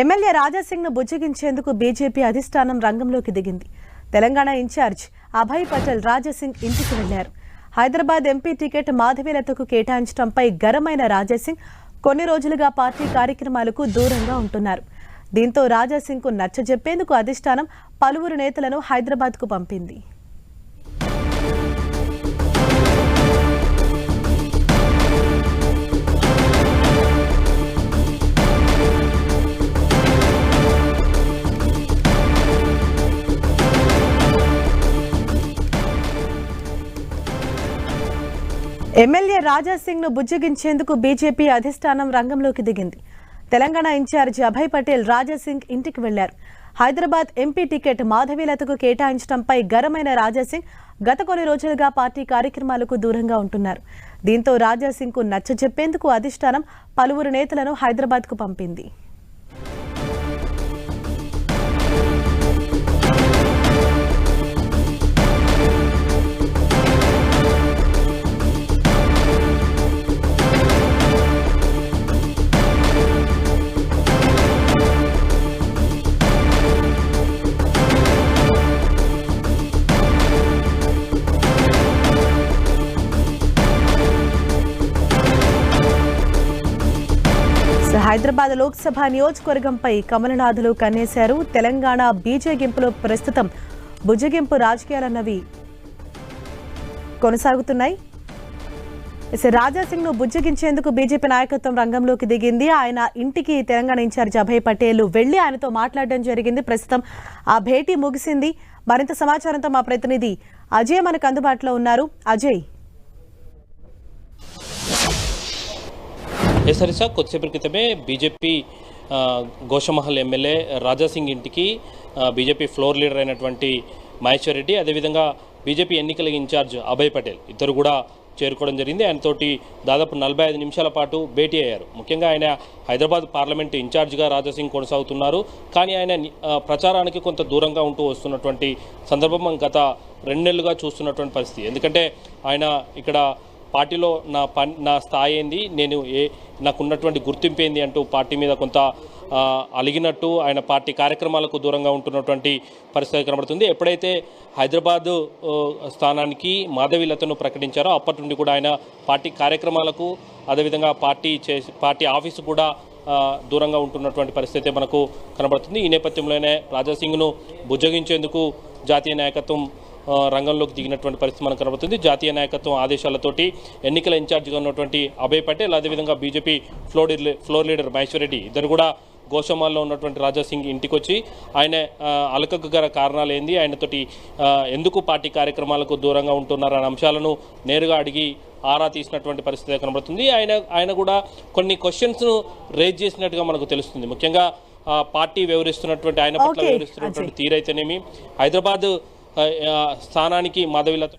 MLA రాజాసింగ్ను బుజ్జగించేందుకు BJP అధిష్టానం రంగంలోకి దిగింది. తెలంగాణ ఇన్ఛార్జ్ అభయ్ పటేల్ రాజాసింగ్ ఇంటికి వెళ్ళారు. హైదరాబాద్ ఎంపీ టికెట్ మాధవీలతకు కేటాయించడంపై గరమైన రాజాసింగ్ కొన్ని రోజులుగా పార్టీ కార్యక్రమాలకు దూరంగా ఉంటున్నారు. దీంతో రాజాసింగ్కు నచ్చజెప్పేందుకు అధిష్టానం పలువురు నేతలను హైదరాబాద్కు పంపింది. ఎమ్మెల్యే రాజాసింగ్ను బుజ్జగించేందుకు బీజేపీ అధిష్టానం రంగంలోకి దిగింది. తెలంగాణ ఇన్ఛార్జ్ అభయ్ పటేల్ రాజాసింగ్ ఇంటికి వెళ్ళారు. హైదరాబాద్ ఎంపీ టికెట్ మాధవీలతకు కేటాయించడంపై గరమైన రాజాసింగ్ గత కొన్ని రోజులుగా పార్టీ కార్యక్రమాలకు దూరంగా ఉంటున్నారు. దీంతో రాజాసింగ్కు నచ్చజెప్పేందుకు అధిష్టానం పలువురు నేతలను హైదరాబాద్కు పంపింది. హైదరాబాద్ లోక్సభ నియోజకవర్గంపై కమలనాథులు కన్నేశారు. తెలంగాణ బీజేగింపులో ప్రస్తుతం బుజ్జగింపు రాజకీయాలన్నవి కొనసాగుతున్నాయి. ఎస్ రాజాసింగ్ను బుజ్జగించేందుకు బీజేపీ నాయకత్వం రంగంలోకి దిగింది. ఆయన ఇంటికి తెలంగాణ ఇన్ఛార్జ్ అభయ్ పటేల్ వెళ్ళి ఆయనతో మాట్లాడడం జరిగింది. ప్రస్తుతం ఆ భేటీ ముగిసింది. మరింత సమాచారంతో మా ప్రతినిధి అజయ్ మనకు అందుబాటులో ఉన్నారు. అజయ్. ఏ సార్ కొద్దిసేపటి క్రితమే బీజేపీ ఘోషమహల్ గోషమహల్ ఎమ్మెల్యే రాజాసింగ్ ఇంటికి బీజేపీ ఫ్లోర్ లీడర్ అయినటువంటి మహేశ్వర్ రెడ్డి అదేవిధంగా బీజేపీ ఎన్నికల ఇన్ఛార్జ్ అభయ్ పటేల్ ఇద్దరు కూడా చేరుకోవడం జరిగింది. ఆయనతోటి దాదాపు నలభై ఐదు నిమిషాల పాటు భేటీ అయ్యారు. ముఖ్యంగా ఆయన హైదరాబాద్ పార్లమెంట్ ఇన్ఛార్జ్గా రాజాసింగ్ కొనసాగుతున్నారు. కానీ ఆయన ప్రచారానికి కొంత దూరంగా ఉంటూ వస్తున్నటువంటి సందర్భం గత రెండు నెలలుగా చూస్తున్నటువంటి పరిస్థితి. ఎందుకంటే ఆయన ఇక్కడ పార్టీలో నా పని నా స్థాయి ఏంది? నేను ఏ నాకున్నటువంటి గుర్తింపు ఏంది అంటూ పార్టీ మీద కొంత అలిగినట్టు ఆయన పార్టీ కార్యక్రమాలకు దూరంగా ఉంటున్నటువంటి పరిస్థితి కనబడుతుంది. ఎప్పుడైతే హైదరాబాద్ స్థానానికి మాధవీలతను ప్రకటించారో అప్పటి నుండి కూడా ఆయన పార్టీ కార్యక్రమాలకు అదేవిధంగా పార్టీ చేసి పార్టీ ఆఫీసు కూడా దూరంగా ఉంటున్నటువంటి పరిస్థితి మనకు కనబడుతుంది. ఈ నేపథ్యంలోనే రాజాసింగ్ను బుజ్జగించేందుకు జాతీయ నాయకత్వం రంగంలోకి దిగినటువంటి పరిస్థితి మనకు కనబడుతుంది. జాతీయ నాయకత్వం ఆదేశాలతోటి ఎన్నికల ఇన్ఛార్జిగా ఉన్నటువంటి అభయ్ పటేల్ అదేవిధంగా BJP floor floor leader Maheshwar Reddy ఇద్దరు కూడా గోషమాల్లో ఉన్నటువంటి రాజాసింగ్ ఇంటికి వచ్చి ఆయన అలకకు గల కారణాలు ఏంది? ఆయనతోటి ఎందుకు పార్టీ కార్యక్రమాలకు దూరంగా ఉంటున్నారు అనే అంశాలను నేరుగా అడిగి ఆరా తీసినటువంటి పరిస్థితి కనబడుతుంది. ఆయన ఆయన కూడా కొన్ని క్వశ్చన్స్ను రేజ్ చేసినట్టుగా మనకు తెలుస్తుంది. ముఖ్యంగా పార్టీ వ్యవహరిస్తున్నటువంటి ఆయన పట్ల Okay, వ్యవహరిస్తున్నటువంటి తీరైతేనేమి హైదరాబాద్ స్థానానికి మాధవిలత